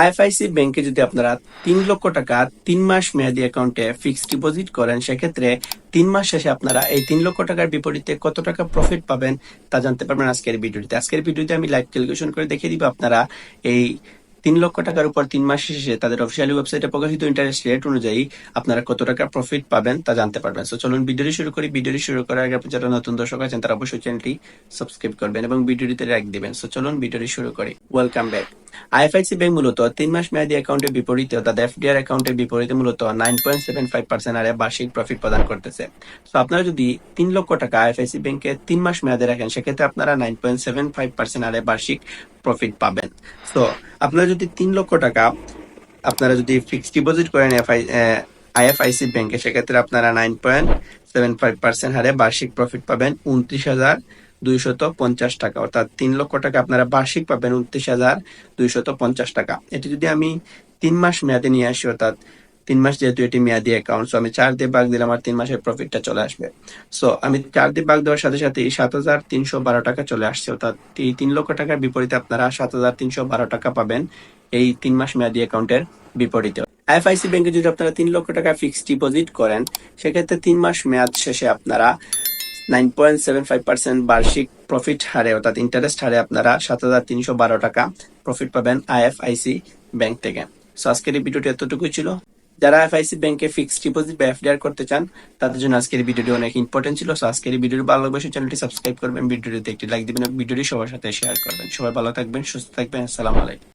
IFIC ব্যাংকে যদি আপনারা তিন লক্ষ টাকা তিন মাস মেয়াদি অ্যাকাউন্টে ফিক্সড ডিপোজিট করেন, সেক্ষেত্রে তিন মাস শেষে আপনারা এই তিন লক্ষ টাকার বিপরীতে কত টাকা প্রফিট পাবেন তা জানতে পারবেন আজকের ভিডিওতে। আজকের ভিডিওতে আমি লাইভ ক্যালকুলেশন করে দেখিয়ে দিব আপনারা এই তিন লক্ষ টাকার উপর তিন মাস শেষে তাদের অফিসিয়ালি ওয়েবসাইটে প্রকাশিত ইন্টারেস্ট রেট অনুযায়ী আপনারা কত টাকা প্রফিট পাবেন তা জানতে পারবেন। সো চলুন ভিডিওটি শুরু করি। ভিডিওটি শুরু করার আগে আপনি যারা নতুন দর্শক আছেন, তারা অবশ্যই চ্যানেলটি সাবস্ক্রাইব করবেন এবং ভিডিওটিতে লাইক দিবেন। সো চলুন ভিডিওটি শুরু করি। ওয়েলকাম ব্যাক আইএফআইসি ব্যাংক মূলত তিন মাস মেয়াদী অ্যাকাউন্টের বিপরীতে, অর্থাৎ এফডিআর অ্যাকাউন্টের বিপরীতে মূলত nine point seven five percent হারে বার্ষিক প্রফিট প্রদান করতেছে। তো আপনারা যদি তিন লক্ষ টাকা আইএফআইসি ব্যাংকে তিন মাস মেয়াদে রাখেন, সেক্ষেত্রে আপনারা nine point seven five percent হারে বার্ষিক প্রফিট পাবেন। তো আপনারা যদি তিন লক্ষ টাকা আপনারা যদি ফিক্সড ডিপোজিট করেন এফআই আইএফআইসি ব্যাংকে সেক্ষেত্রে আপনারা nine point seven five percent হারে বার্ষিক প্রফিট পাবেন উনত্রিশ হাজার দুইশত পঞ্চাশ টাকা, অর্থাৎ তিন লক্ষ টাকা আপনারা বার্ষিক পাবেন উনত্রিশ হাজার দুইশত পঞ্চাশ টাকা। এটি যদি আমি তিন মাস মেয়াদে নিয়ে আসি, অর্থাৎ তিন মাস যেহেতু এটি মেয়াদি অ্যাকাউন্ট সো আমি চার দিয়ে ভাগ দিলে আমার তিন মাসের প্রফিটটা চলে আসবে। সো আমি চার দিয়ে ভাগ দেওয়ার সাথে সাথে সাত হাজার তিনশো বারো টাকা চলে আসছে, অর্থাৎ তিন লক্ষ টাকার বিপরীতে আপনারা সাত হাজার তিনশো বারো টাকা পাবেন এই তিন মাস মেয়াদি অ্যাকাউন্টের বিপরীতে। আইএফআইসি ব্যাংকে যদি আপনারা তিন লক্ষ টাকা ফিক্সড ডিপোজিট করেন, সেক্ষেত্রে তিন মাস মেয়াদ শেষে আপনারা nine point seven five percent বার্ষিক প্রফিট হারে, অর্থাৎ ইন্টারেস্ট হারে আপনারা সাত হাজার তিনশো বারো টাকা প্রফিট পাবেন আইএফআইসি ব্যাংক থেকে। সো আজকের এই ভিডিওটি এতটুকুই ছিল। যারা এফআইসি ব্যাংকে ফিক্সড ডিপোজিট বা এফডিআর করতে চান, তাদের জন্য আজকের ভিডিওটি অনেক ইম্পর্টেন্ট ছিল। সো আজকের ভিডিওটি ভালো লাগবে চ্যানেলটি সাবস্ক্রাইব করবেন। ভিডিওটিতে একটি লাইক দিবেন ভিডিওটি সবার সাথে শেয়ার করবেন। সবাই ভালো থাকবেন, সুস্থ থাকবেন। আসসালামু আলাইকুম।